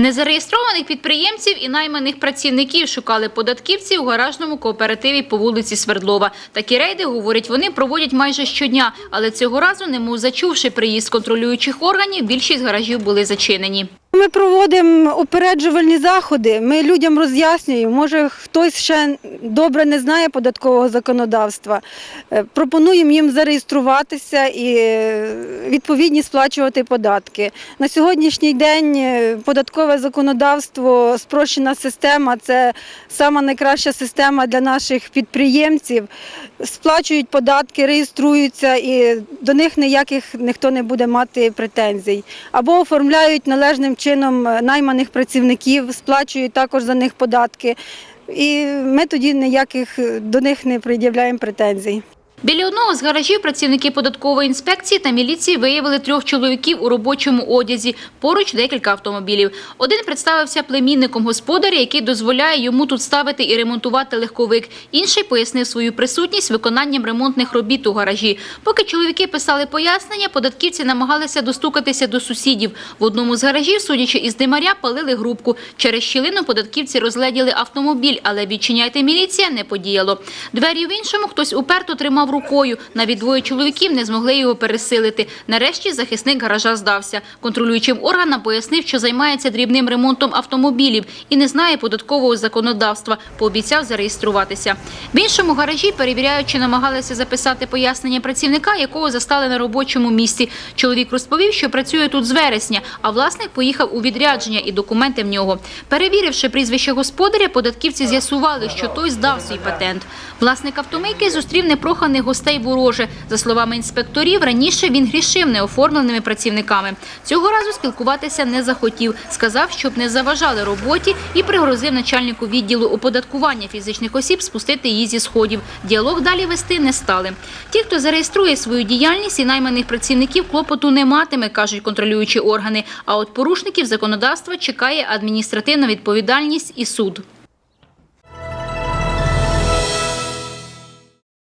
Незареєстрованих підприємців і найманих працівників шукали податківці у гаражному кооперативі по вулиці Свердлова. Такі рейди, говорять, вони проводять майже щодня, але цього разу, немов зачувши приїзд контролюючих органів, більшість гаражів були зачинені. Ми проводимо упереджувальні заходи. Ми людям роз'яснюємо. Може, хтось ще добре не знає податкового законодавства. Е, Пропонуємо їм зареєструватися і е, відповідні сплачувати податки. На сьогоднішній день е, податкове законодавство, спрощена система це сама найкраща система для наших підприємців. Сплачують податки, реєструються і до них ніяких ніхто не буде мати претензій. Або оформляють належним чином е, найманих працівників, сплачують також за них податки. І ми тоді ніяких е, до них не пред'являємо претензій. Біля одного з гаражів працівники податкової інспекції та міліції виявили трьох чоловіків у робочому одязі. Поруч декілька автомобілів. Один представився племінником господаря, який дозволяє йому тут ставити і ремонтувати легковик. Інший пояснив свою присутність виконанням ремонтних робіт у гаражі. Поки чоловіки писали пояснення, податківці намагалися достукатися до сусідів. В одному з гаражів, судячи із димаря, палили грубку. Через щілину податківці розгледіли автомобіль, але відчиняйте міліція не подіяло. Двері в іншому хтось уперто тримав рукою. Навіть двоє чоловіків не змогли його пересилити. Нарешті захисник гаража здався. Контролюючим органам пояснив, що займається дрібним ремонтом автомобілів і не знає податкового законодавства. Пообіцяв зареєструватися. В іншому гаражі перевіряючи, намагалися записати пояснення працівника, якого застали на робочому місці. Чоловік розповів, що працює тут з вересня, а власник поїхав у відрядження і документи в нього. Перевіривши прізвище господаря, податківці з'ясували, що той здав свій патент. Власник автомийки зустрів непроханих гостей вороже. За словами інспекторів, раніше він грішив неоформленими працівниками. Цього разу спілкуватися не захотів. Сказав, щоб не заважали роботі і пригрозив начальнику відділу оподаткування фізичних осіб спустити її зі сходів. Діалог далі вести не стали. Ті, хто зареєструє свою діяльність і найманих працівників, клопоту не матиме, кажуть контролюючі органи. А от порушників законодавства чекає адміністративна відповідальність і суд.